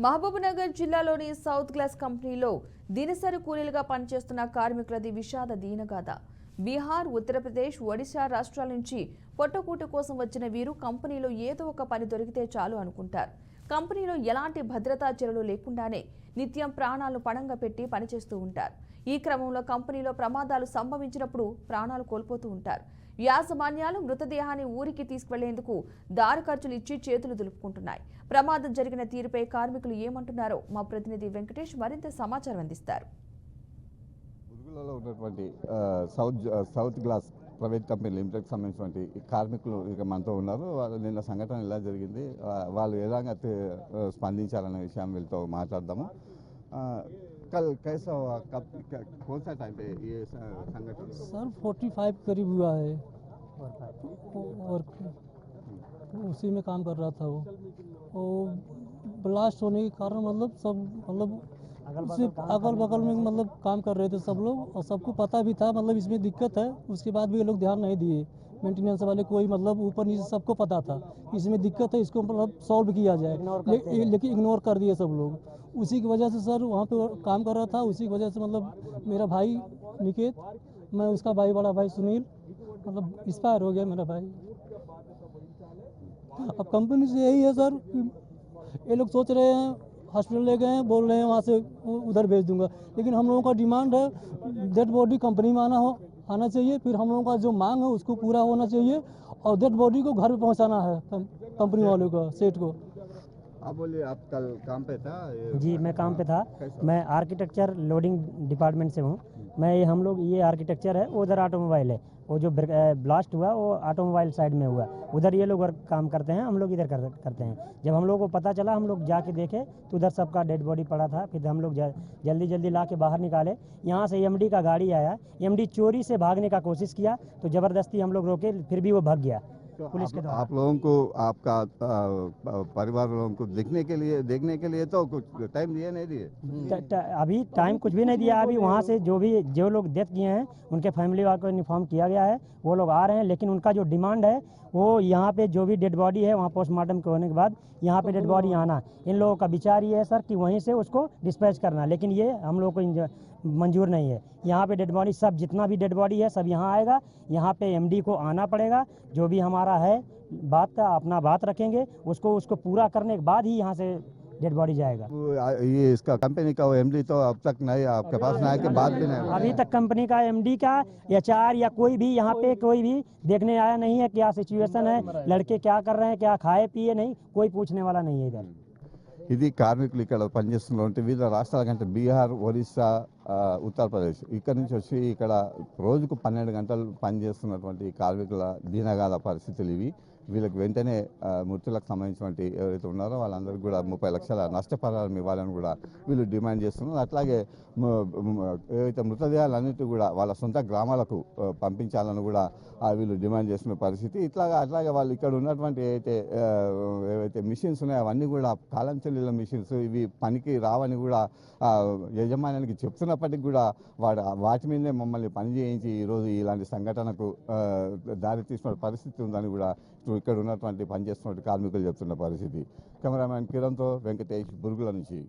మహబూబ్నగర్ జిల్లాలోని south glass కంపెనీలో దినసరి కూలీలుగా పనిచేస్తున్న కార్మికులది విషాద దీనగాథ. బీహార్ ఉత్తరప్రదేశ్ ఒడిశా రాష్ట్రాల నుంచి పొట్టకూట కోసం వచ్చిన వీరు కంపెనీలో ఏదో ఒక పని దొరికితే చాలు అనుకుంటారు. కంపెనీలో ఎలాంటి భద్రతా చర్యలు లేకుండానే నిత్యం ప్రాణాలు పణంగా పెట్టి పనిచేస్తూ ఉంటారు. ఈ క్రమంలో కంపెనీలో ప్రమాదాలు సంభవించినప్పుడు ప్రాణాలు కోల్పోతూ ఉంటారు. యాజమాన్యాలు మృతదేహాన్ని ఊరికి తీసుకువెళ్ళేందుకు దారి ఖర్చులు ఇచ్చి చేతులు దులుపుకుంటున్నాయి. ప్రమాదం జరిగిన తీరుపై కార్మికులు ఏమంటున్నారో మా ప్రతినిధి వెంకటేష్ మరింత సమాచారం అందిస్తారు. మురుగులలో ఉన్నటువంటి south south glass private company లిమిటెడ్కి సంబంధించినటువంటి కార్మికులు ఇక మనతో ఉన్నారు. వాళ్ళు నిన్న సంఘటన ఎలా జరిగింది వాళ్ళు ఎలాగ తే- స్పందించాలనే విషయం వీళ్ళతో మాట్లాడదాము. कल कैसा हुआ? कब कौन सा टाइम पे ये संगठन? सर 45 करीब हुआ है। और हम्म। उसी में काम कर रहा था वो। और ब्लास्ट होने के कारण मतलब सब मतलब अगल बगल में मतलब काम कर रहे थे सब लोग। और सबको पता भी था मतलब इसमें दिक्कत है। उसके बाद भी ये लोग ध्यान नहीं दिए। मेंटेनेंस वाले कोई मतलब ऊपर नीचे सबको पता था इसमें दिक्कत है इसको मतलब सॉल्व किया जाए। ले, लेकिन इग्नोर कर दिए सब लोग। उसी की वजह से सर वहाँ पे काम कर रहा था उसी की वजह से मतलब मेरा भाई निकेत मैं उसका भाई बड़ा भाई सुनील मतलब एक्सपायर हो गया मेरा भाई। अब कंपनी से यही है सर ये लोग सोच रहे हैं हॉस्पिटल ले गए हैं बोल रहे हैं वहाँ से उधर भेज दूँगा। लेकिन हम लोगों का डिमांड है डेड बॉडी कंपनी में आना हो। आना चाहिए। फिर हम लोगों का जो मांग है उसको पूरा होना चाहिए और डेड बॉडी को घर पे पहुँचाना है कंपनी वालों का सेट को। आप बोलिए आप कल काम पे था? जी मैं काम पे था। मैं आर्किटेक्चर लोडिंग डिपार्टमेंट से हूँ। मैं ये हम लोग ये आर्किटेक्चर है उधर ऑटोमोबाइल है। वो जो ब्लास्ट हुआ वो ऑटोमोबाइल साइड में हुआ। उधर ये लोग काम करते हैं हम लोग इधर कर, करते हैं। जब हम लोग को पता चला हम लोग जाके देखे तो उधर सबका डेड बॉडी पड़ा था। फिर हम लोग जल्दी जल्दी ला के बाहर निकाले। यहाँ से एमडी का गाड़ी आया। एमडी चोरी से भागने का कोशिश किया तो ज़बरदस्ती हम लोग रोके फिर भी वो भाग गया। पुलिस आप, के द्वारा। आप लोगों को आपका परिवार लोगों को देखने के लिए देखने के लिए तो कुछ टाइम दिए नहीं दिए। ट- अभी टाइम कुछ भी नहीं दिया। अभी वहाँ से जो भी जो लोग डेथ किए हैं उनके फैमिली वालों को इन्फॉर्म किया गया है। वो लोग आ रहे हैं लेकिन उनका जो डिमांड है वो यहाँ पे जो भी डेड बॉडी है वहाँ पोस्टमार्टम के होने के बाद यहाँ पे डेड बॉडी आना। इन लोगों का विचार ये है सर कि वहीं से उसको डिस्पैच करना। लेकिन ये हम लोग को मंजूर नहीं है। यहाँ पे डेड बॉडी सब जितना भी डेड बॉडी है सब यहाँ आएगा। यहाँ पे एमडी को आना पड़ेगा। जो भी हमारा है बात का अपना बात रखेंगे। उसको उसको पूरा करने के बाद ही यहाँ से डेड बॉडी जाएगा। ये इसका कंपनी का एमडी तो अब तक नहीं आपके पास नहीं आया के बाद भी नहीं अभी तक कंपनी का एमडी का एचआर या कोई भी यहाँ पे कोई भी देखने आया नहीं है क्या सिचुएशन है। लड़के क्या कर रहे हैं क्या खाए पिए नहीं कोई पूछने वाला नहीं है इधर। ఇది కార్మికులు ఇక్కడ పనిచేస్తున్నటువంటి వివిధ రాష్ట్రాల కంటే బీహార్ ఒరిస్సా ఉత్తరప్రదేశ్. ఇక్కడ నుంచి వచ్చి ఇక్కడ రోజుకు పన్నెండు గంటలు పనిచేస్తున్నటువంటి కార్మికుల దీనగాల పరిస్థితులు ఇవి. వీళ్ళకి వెంటనే మృతులకు సంబంధించినటువంటి ఎవరైతే ఉన్నారో వాళ్ళందరికీ కూడా ముప్పై లక్షల నష్టపరిహారం ఇవ్వాలని కూడా వీళ్ళు డిమాండ్ చేస్తున్నారు. అట్లాగే మ- మృతదేహాలు ఏవైతే మృతదేహాలన్నిటి కూడా వాళ్ళ సొంత గ్రామాలకు పంపించాలని కూడా వీళ్ళు డిమాండ్ చేస్తున్న పరిస్థితి. ఇట్లాగా అట్లాగే వాళ్ళు ఇక్కడ ఉన్నటువంటి ఏవైతే ఏవైతే మిషన్స్ ఉన్నాయో అవన్నీ కూడా కాలం చెల్లిన మిషన్స్ ఇవి పనికి రావని కూడా ఆ, యజమానికి చెప్తున్నప్పటికీ కూడా వాడు వాటి మీదనే మమ్మల్ని పని చేయించి ఈరోజు ఇలాంటి సంఘటనకు దారితీసిన దారి తీసిన పరిస్థితి ఉందని కూడా ఇక్కడ ఉన్నటువంటి పనిచేస్తున్నటువంటి కార్మికులు చెప్తున్న పరిస్థితి. కెమెరామ్యాన్ కిరణ్తో వెంకటేష్ బురుగుల నుంచి.